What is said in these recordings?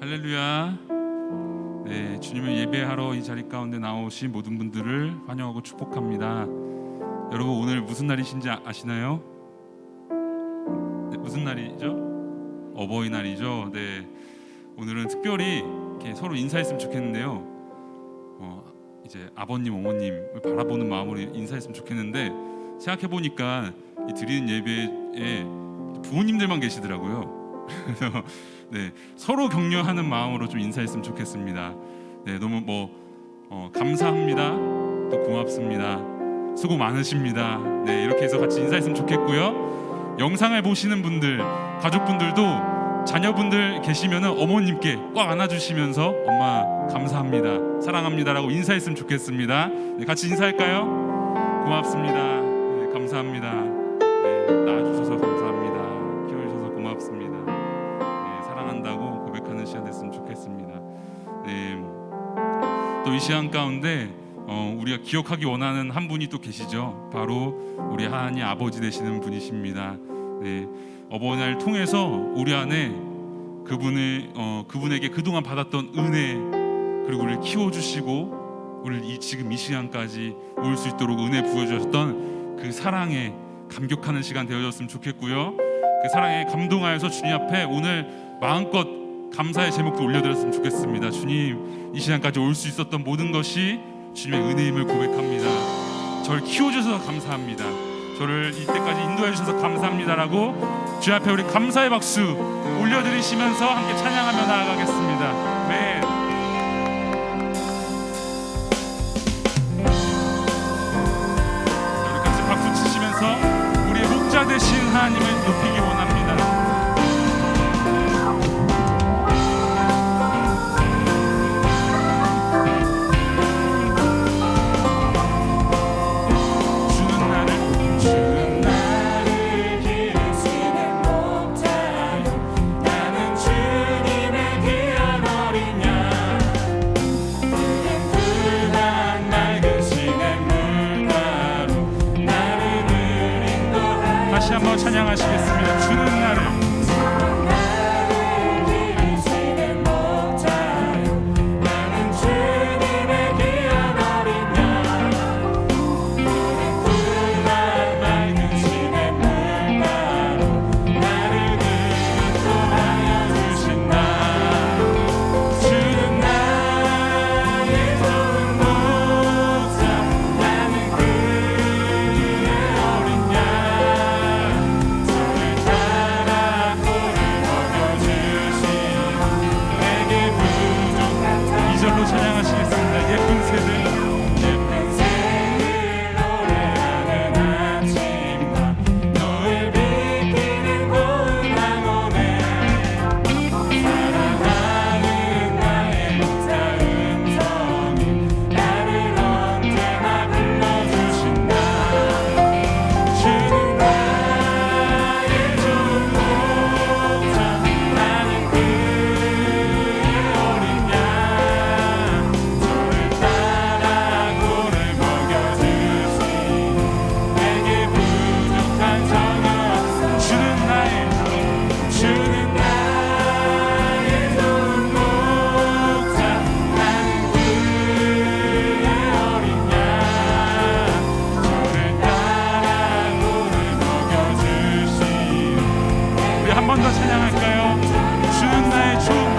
할렐루야. 네, 주님을 예배하러 이 자리 가운데 나오신 모든 분들을 환영하고 축복합니다. 여러분 오늘 무슨 날이신지 아- 아시나요? 네, 무슨 날이죠? 어버이날이죠. 네, 오늘은 특별히 이렇게 서로 인사했으면 좋겠는데요. 어, 이제 아버님, 어머님을 바라보는 마음으로 인사했으면 좋겠는데 생각해 보니까 이 드리는 예배에 부모님들만 계시더라고요. 그래서 네, 서로 격려하는 마음으로 좀 인사했으면 좋겠습니다. 네, 너무 뭐 어, 감사합니다. 또 고맙습니다. 수고 많으십니다. 네, 이렇게 해서 같이 인사했으면 좋겠고요. 영상을 보시는 분들, 가족분들도 자녀분들 계시면은 어머님께 꽉 안아주시면서 엄마 감사합니다, 사랑합니다라고 인사했으면 좋겠습니다. 네, 같이 인사할까요? 고맙습니다. 네, 감사합니다. 네, 낳아주셔서 감사합니다. 이 시간 가운데 어, 우리가 기억하기 원하는 한 분이 또 계시죠. 바로 우리 하나님 아버지 되시는 분이십니다. 네, 어버이날 통해서 우리 안에 그분을 어, 그분에게 그동안 받았던 은혜 그리고 우리를 키워주시고 우리를 이 지금 이 시간까지 올 수 있도록 은혜 부어주셨던 그 사랑에 감격하는 시간 되어졌으면 좋겠고요. 그 사랑에 감동하여서 주님 앞에 오늘 마음껏 감사의 제목도 올려드렸으면 좋겠습니다. 주님 이 시간까지 올 수 있었던 모든 것이 주님의 은혜임을 고백합니다. 저를 키워주셔서 감사합니다. 저를 이때까지 인도해 주셔서 감사합니다라고 주 앞에 우리 감사의 박수 올려드리시면서 함께 찬양하며 나아가겠습니다. 네. 우리 같이 박수 치시면서 우리의 목자 되신 하나님을 높이기 원합니다. 한번 찬 한 번 더 찬양할까요? 주는 나의 주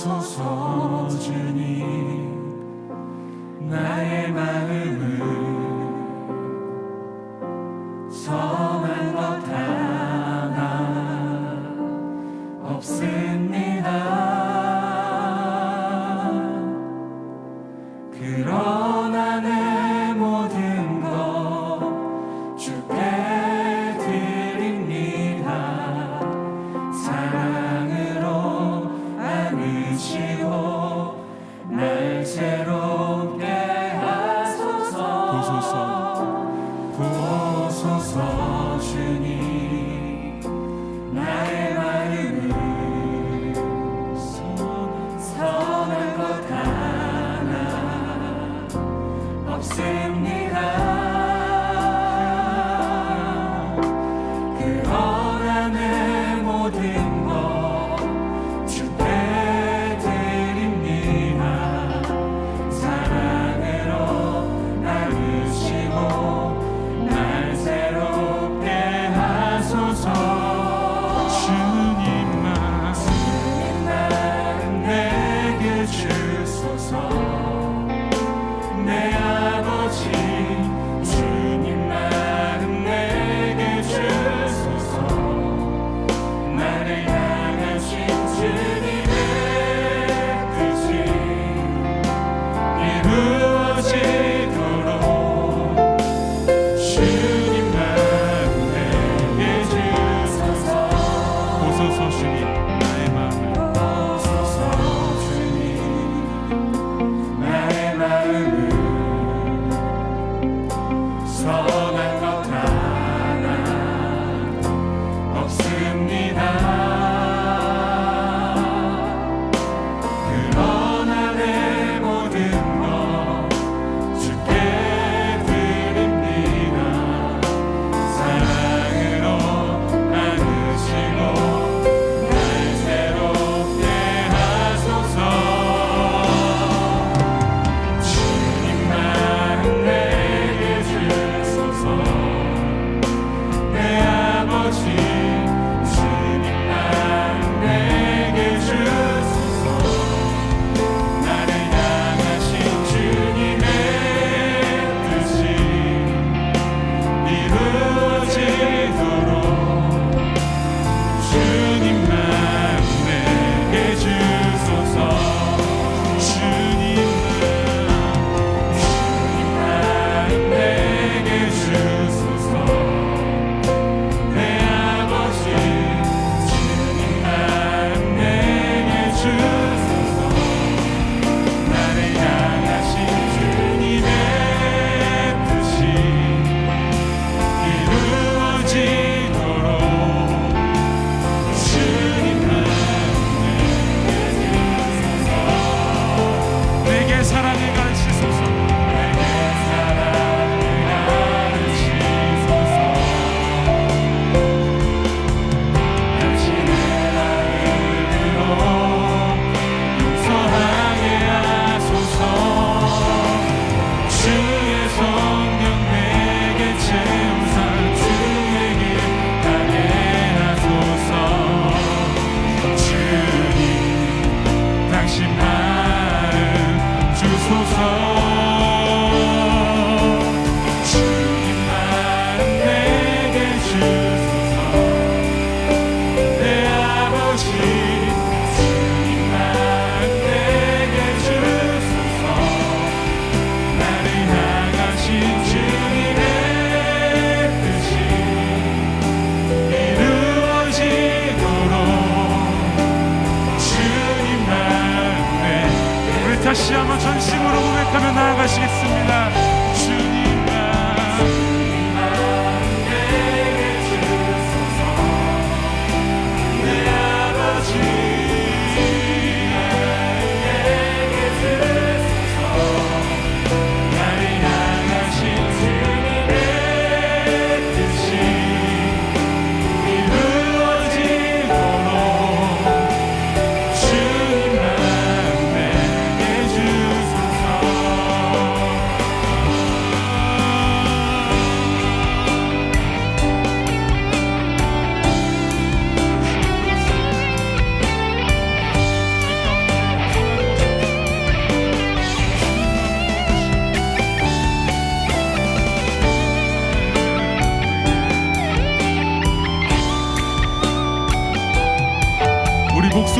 주소서 주님 나의 마음을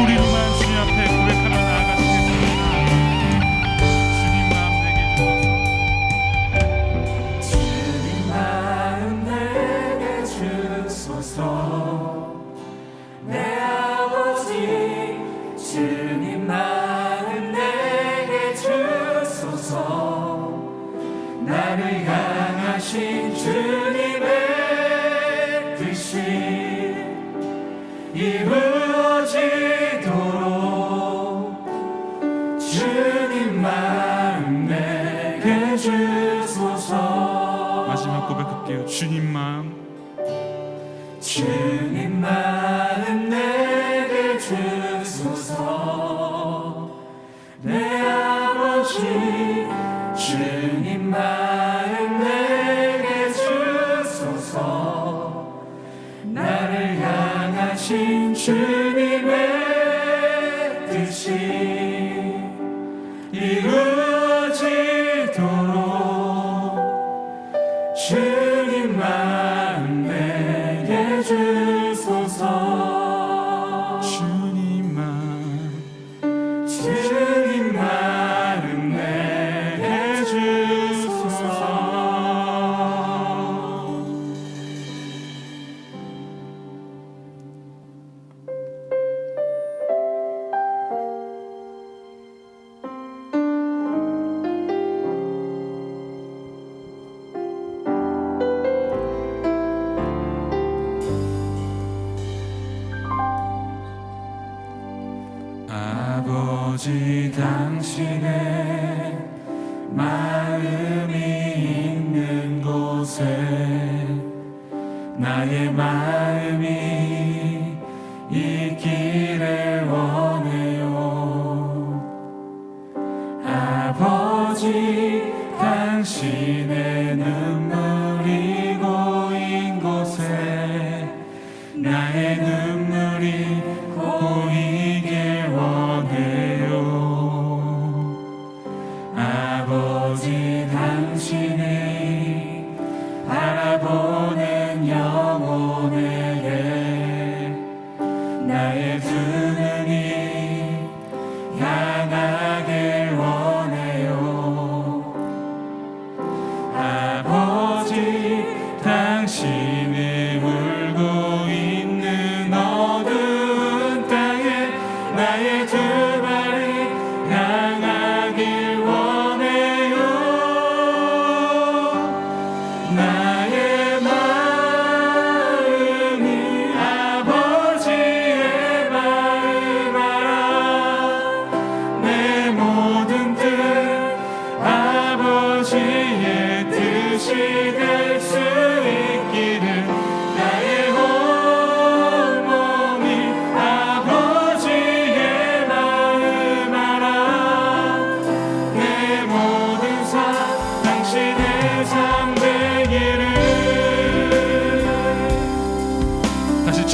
목소리로만 주님 앞에 고백하며 나아가시겠습니다. 주님 마음 내게 주소서. 주님 마음 내게 주소서. 내 아버지 주님 마음 내게 주소서. 나를 향하신 주님의 뜻이 이루. 지도록 주님만 내게 주소서. 마지막 주님 Imagine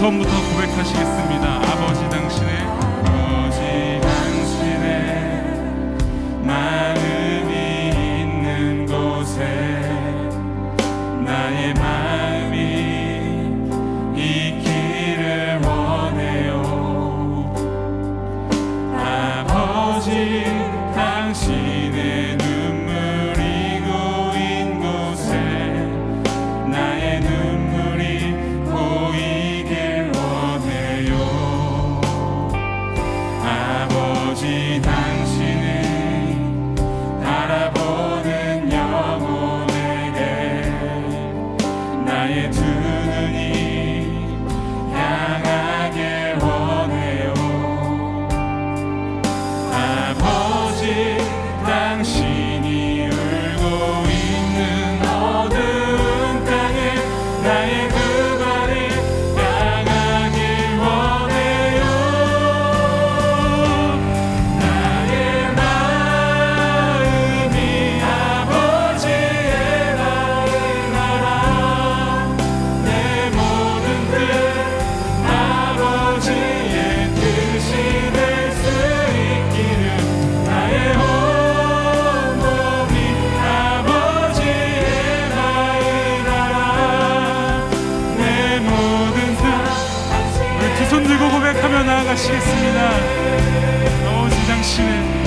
처음부터 고백하시겠습니다. name. 나아가시겠습니다. 오, 세상 씨는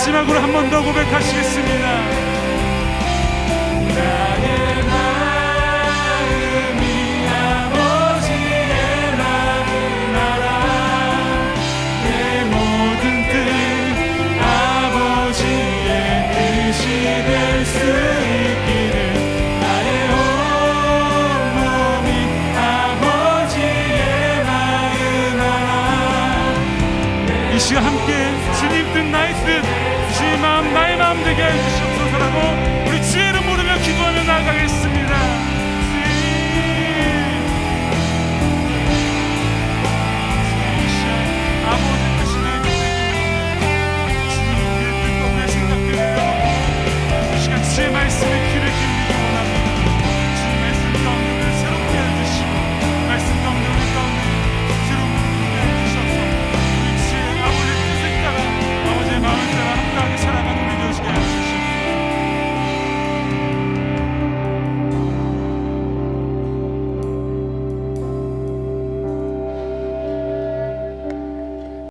마지막으로 한 번 더 고백하시겠습니다.